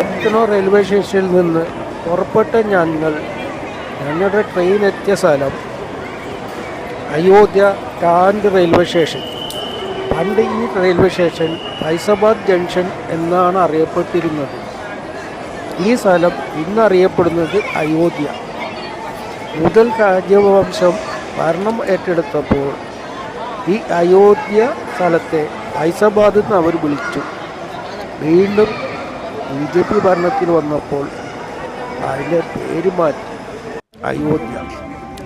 എത്തണോ railway സ്റ്റേഷനിൽ നിന്ന് പുറപ്പെട്ട ഞങ്ങൾ ഞങ്ങളുടെ ട്രെയിൻ എത്തിയ സ്ഥലം അയോധ്യ ടാൻഡ് റെയിൽവേ സ്റ്റേഷൻ. പണ്ട് ഈ റെയിൽവേ സ്റ്റേഷൻ ഫൈസാബാദ് ജംഗ്ഷൻ എന്നാണ് അറിയപ്പെട്ടിരുന്നത്. ഈ സ്ഥലം ഇന്നറിയപ്പെടുന്നത് അയോധ്യ. മുതൽ രാജവംശം ഭരണം ഏറ്റെടുത്തപ്പോൾ ഈ അയോധ്യ സ്ഥലത്തെ ഫൈസാബാദ് എന്ന് അവർ വിളിച്ചു. വീണ്ടും ബി ജെ പി ഭരണത്തിൽ വന്നപ്പോൾ അതിന്റെ പേര് മാറ്റി. അയോധ്യ.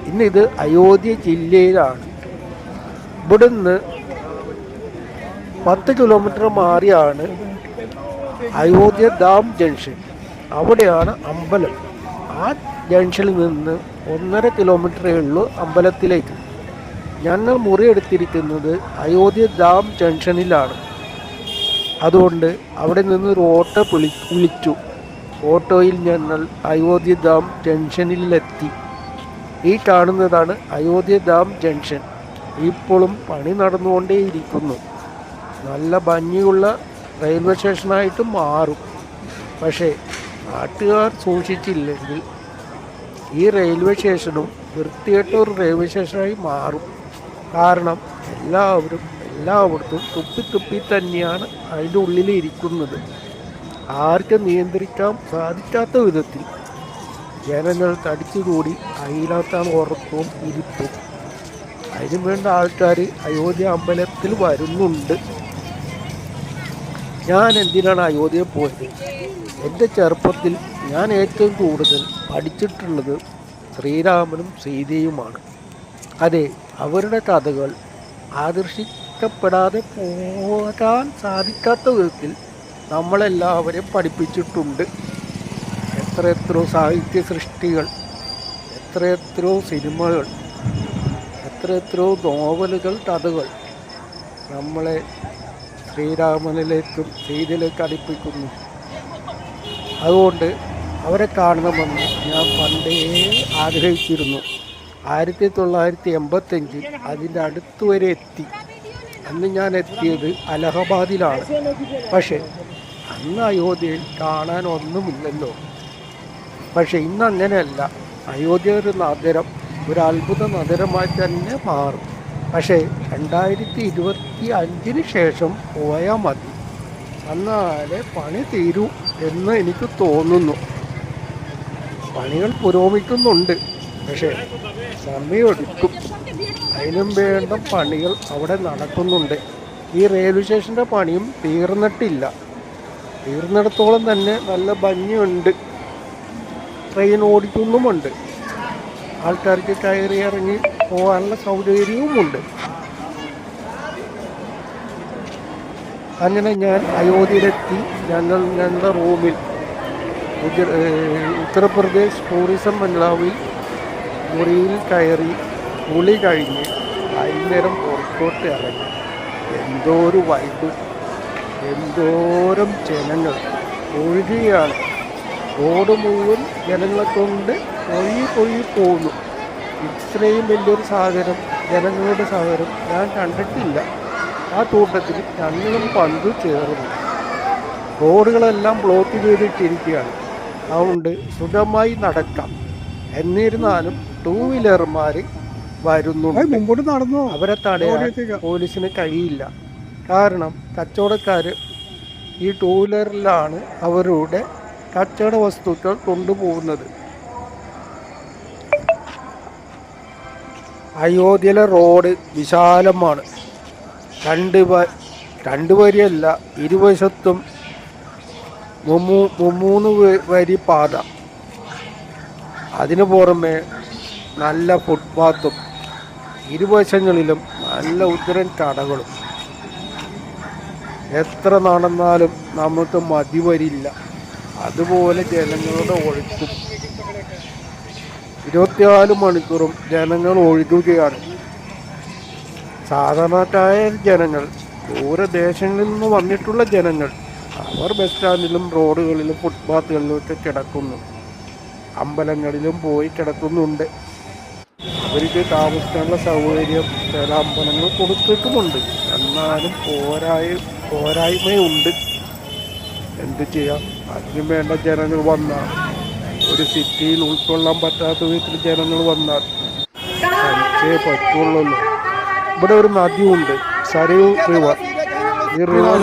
ഇന്നിത് അയോധ്യ ജില്ലയിലാണ്. ഇവിടുന്ന് പത്ത് കിലോമീറ്റർ മാറിയാണ് അയോധ്യ ഡാം ജംഗ്ഷൻ. അവിടെയാണ് അമ്പലം. ആ ജംഗ്ഷനിൽ നിന്ന് ഒന്നര കിലോമീറ്ററേ ഉള്ളൂ അമ്പലത്തിലേക്ക്. ഞങ്ങൾ മുറിയെടുത്തിരിക്കുന്നത് അയോധ്യ ഡാം ജംഗ്ഷനിലാണ്. അതുകൊണ്ട് അവിടെ നിന്ന് ഒരു ഓട്ടോ വിളി വിളിച്ചു. ഓട്ടോയിൽ ഞങ്ങൾ അയോധ്യ ഡാം ജംഗ്ഷനിലെത്തി. ഈ കാണുന്നതാണ് അയോധ്യ ഡാം ജംഗ്ഷൻ. ഇപ്പോഴും പണി നടന്നുകൊണ്ടേയിരിക്കുന്നു. നല്ല ഭംഗിയുള്ള റെയിൽവേ സ്റ്റേഷനായിട്ട് മാറും. പക്ഷേ നാട്ടുകാർ സൂക്ഷിച്ചില്ലെങ്കിൽ ഈ റെയിൽവേ സ്റ്റേഷനും വൃത്തികെട്ട ഒരു റെയിൽവേ സ്റ്റേഷനായി മാറും. കാരണം എല്ലാവരും എല്ലായിടത്തും തുപ്പി തുപ്പി തന്നെയാണ് അതിന്റെ ഉള്ളിൽ ഇരിക്കുന്നത്. ആർക്കും നിയന്ത്രിക്കാൻ സാധിക്കാത്ത വിധത്തിൽ ജനങ്ങൾ തടിച്ചുകൂടി അതിനകത്താണ് ഉറക്കവും ഇരിപ്പും. അതിനു വേണ്ട ആൾക്കാർ അയോധ്യ അമ്പലത്തിൽ വരുന്നുണ്ട്. ഞാൻ എന്തിനാണ് അയോധ്യ പോയത്? എന്റെ ചെറുപ്പത്തിൽ ഞാൻ ഏറ്റവും കൂടുതൽ പഠിച്ചിട്ടുള്ളത് ശ്രീരാമനും സീതയുമാണ്. അതെ അവരുടെ കഥകൾ ആകർഷിക്കപ്പെടാതെ പോകാൻ സാധിക്കാത്ത വിധത്തിൽ നമ്മളെല്ലാവരെയും പഠിപ്പിച്ചിട്ടുണ്ട്. എത്ര എത്രയോ സാഹിത്യ സൃഷ്ടികൾ എത്ര എത്രയോ സിനിമകൾ എത്ര എത്രയോ നോവലുകൾ കഥകൾ നമ്മളെ ശ്രീരാമനിലേക്കും സീതയിലേക്ക് അടുപ്പിക്കുന്നു. അതുകൊണ്ട് അവരെ കാണണമെന്ന് ഞാൻ പണ്ടേ ആഗ്രഹിച്ചിരുന്നു. ആയിരത്തി തൊള്ളായിരത്തി എൺപത്തഞ്ചിൽ അതിന്റെ അടുത്തുവരെ എത്തി. അന്ന് ഞാൻ എത്തിയത് അലഹബാദിലാണ്. പക്ഷേ അന്ന് അയോധ്യയിൽ കാണാൻ ഒന്നുമില്ലല്ലോ പക്ഷേ ഇന്ന് അങ്ങനെയല്ല. അയോധ്യ ഒരു നഗരം ഒരു അത്ഭുത നഗരമായി തന്നെ മാറും. പക്ഷേ രണ്ടായിരത്തി ഇരുപത്തി അഞ്ചിന് ശേഷം പോയാൽ മതി. എന്നാലേ പണി തീരൂ എന്ന് എനിക്ക് തോന്നുന്നു. പണികൾ പുരോഗമിക്കുന്നുണ്ട്. പക്ഷേ സമയമെടുക്കും. അതിനും വേണ്ട പണികൾ അവിടെ നടക്കുന്നുണ്ട്. ഈ റെയിൽവേ സ്റ്റേഷന്റെ പണിയും തീർന്നിട്ടില്ല. തീർന്നിടത്തോളം തന്നെ നല്ല ഭംഗിയുണ്ട്. ട്രെയിൻ ഓടിക്കുന്നുമുണ്ട്. ആൾക്കാർക്ക് കയറി ഇറങ്ങി പോകാനുള്ള സൗകര്യവുമുണ്ട്. അങ്ങനെ ഞാൻ അയോധ്യയിലെത്തി. ഞങ്ങൾ ഞങ്ങളുടെ റൂമിൽ ഉത്തർപ്രദേശ് ടൂറിസം ബംഗ്ലാവിൽ മുറിയിൽ കയറി കുളി കഴിഞ്ഞ് വൈകുന്നേരം പുറത്തോട്ട് ഇറങ്ങി. എന്തോ ഒരു വൈബ് എന്തോരം ജനങ്ങൾ. ഒഴുകുകയാണ് റോഡ് മുഴുവൻ ജനങ്ങളെ കൊണ്ട് ഒഴുകി ഒഴുകി പോകുന്നു. ഇത്രയും വലിയൊരു സാഗരം ജനങ്ങളുടെ സാഗരം ഞാൻ കണ്ടിട്ടില്ല. ആ കൂട്ടത്തിൽ ഞങ്ങളും പങ്കു ചേർന്നു. റോഡുകളെല്ലാം ബ്ലോക്ക് ചെയ്തിട്ടിരിക്കുകയാണ്. അതുകൊണ്ട് സുഖമായി നടക്കാം. എന്നിരുന്നാലും ടൂ വീലർമാർ വരുന്നുണ്ട്. മുമ്പോട്ട് നടന്നോ? അവരെ തടയാൻ പോലീസിന് കഴിയില്ല. കാരണം കച്ചവടക്കാർ ഈ ടൂ വീലറിലാണ് അവരുടെ കച്ചവട വസ്തുക്കൾ കൊണ്ടുപോകുന്നത്. അയോധ്യയിലെ റോഡ് വിശാലമാണ്. രണ്ട് രണ്ട് വരിയല്ല ഇരുവശത്തും മൂന്ന് വരി പാത. അതിനു പുറമെ നല്ല ഫുട്പാത്തും ഇരുവശങ്ങളിലും നല്ല ഉത്തരൻ കടകളും. എത്ര നടന്നാലും നമുക്ക് മതി വരില്ല. അതുപോലെ ജനങ്ങളുടെ ഒഴുക്കും. ഇരുപത്തിനാല് മണിക്കൂറും ജനങ്ങൾ ഒഴുകുകയാണ്. സാധാരണക്കാരായ ജനങ്ങൾ ദൂരദേശങ്ങളിൽ നിന്ന് വന്നിട്ടുള്ള ജനങ്ങൾ അവർ ബസ് സ്റ്റാൻഡിലും റോഡുകളിലും ഫുട്പാത്തുകളിലും ഒക്കെ കിടക്കുന്നു. അമ്പലങ്ങളിലും പോയി കിടക്കുന്നുണ്ട്. അവർക്ക് താമസിക്കാനുള്ള സൗകര്യം ചില അമ്പലങ്ങൾ കൊടുത്തിട്ടുമുണ്ട്. എന്നാലും പോരായ പോരായ്മയുണ്ട്. എന്ത് ചെയ്യാം? അതിനും വേണ്ട ജനങ്ങൾ വന്നാൽ ഒരു സിറ്റിയിൽ ഉൾക്കൊള്ളാൻ പറ്റാത്ത വിധത്തിൽ ജനങ്ങൾ വന്നാൽ സഹിച്ചേ പറ്റുള്ളൂ ഇവിടെ ഒരു നദിയുണ്ട്. സരയു റിവർ. ഈ റിവർ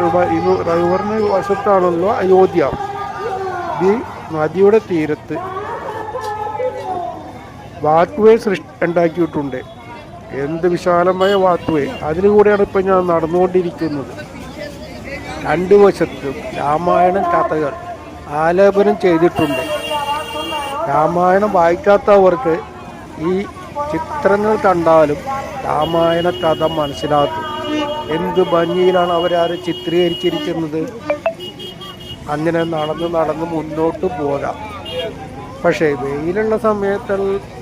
റിവർ ഈ റിവറിന് വശത്താണല്ലോ അയോധ്യ. ഈ നദിയുടെ തീരത്ത്. വാക്വേ സൃഷ്ടി ഉണ്ടാക്കിയിട്ടുണ്ട്. എന്ത് വിശാലമായ വാക്വേ അതിലൂടെയാണ് ഇപ്പം ഞാൻ നടന്നുകൊണ്ടിരിക്കുന്നത്. രണ്ട് വശത്തും രാമായണം കഥകൾ ആലേപനം ചെയ്തിട്ടുണ്ട്. രാമായണം വായിക്കാത്തവർക്ക് ഈ ചിത്രങ്ങൾ കണ്ടാലും രാമായണ കഥ മനസ്സിലാക്കും. എന്ത് ഭംഗിയിലാണ് അവരാരെ ചിത്രീകരിച്ചിരിക്കുന്നത്? അങ്ങനെ നടന്ന് നടന്ന് മുന്നോട്ട് പോകാം. പക്ഷേ വെയിലുള്ള സമയത്ത്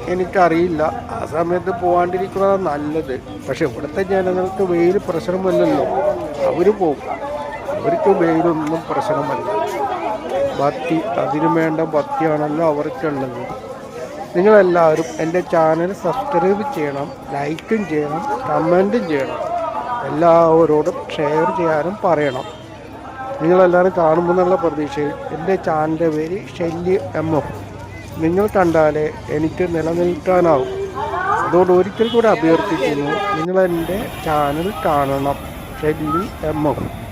എനിക്കറിയില്ല. ആ സമയത്ത് പോകാണ്ടിരിക്കുന്നതാണ് നല്ലത്. പക്ഷെ ഇവിടുത്തെ ജനങ്ങൾക്ക് വെയിൽ പ്രശ്നമല്ലല്ലോ. അവർ പോകും അവർക്ക് വെയിലൊന്നും പ്രശ്നമല്ല. ഭക്തി അതിനു വേണ്ട ഭക്തിയാണല്ലോ അവർക്കുള്ളത്. നിങ്ങളെല്ലാവരും എന്റെ ചാനൽ സബ്സ്ക്രൈബ് ചെയ്യണം ലൈക്കും ചെയ്യണം കമന്റും ചെയ്യണം. എല്ലാവരോടും ഷെയർ ചെയ്യാനും പറയണം. നിങ്ങളെല്ലാവരും കാണുമ്പോൾ എന്നുള്ള പ്രതീക്ഷയിൽ എന്റെ ചാനലിന്റെ പേര് ഷെല്ലി എം എഫ് നിങ്ങൾ കണ്ടാലേ എനിക്ക് നിലനിൽക്കാനാവും. അതുകൊണ്ട് ഒരിക്കൽ കൂടെ അഭ്യർത്ഥിക്കുന്നു നിങ്ങളെന്റെ ചാനൽ കാണണം. Shelly M F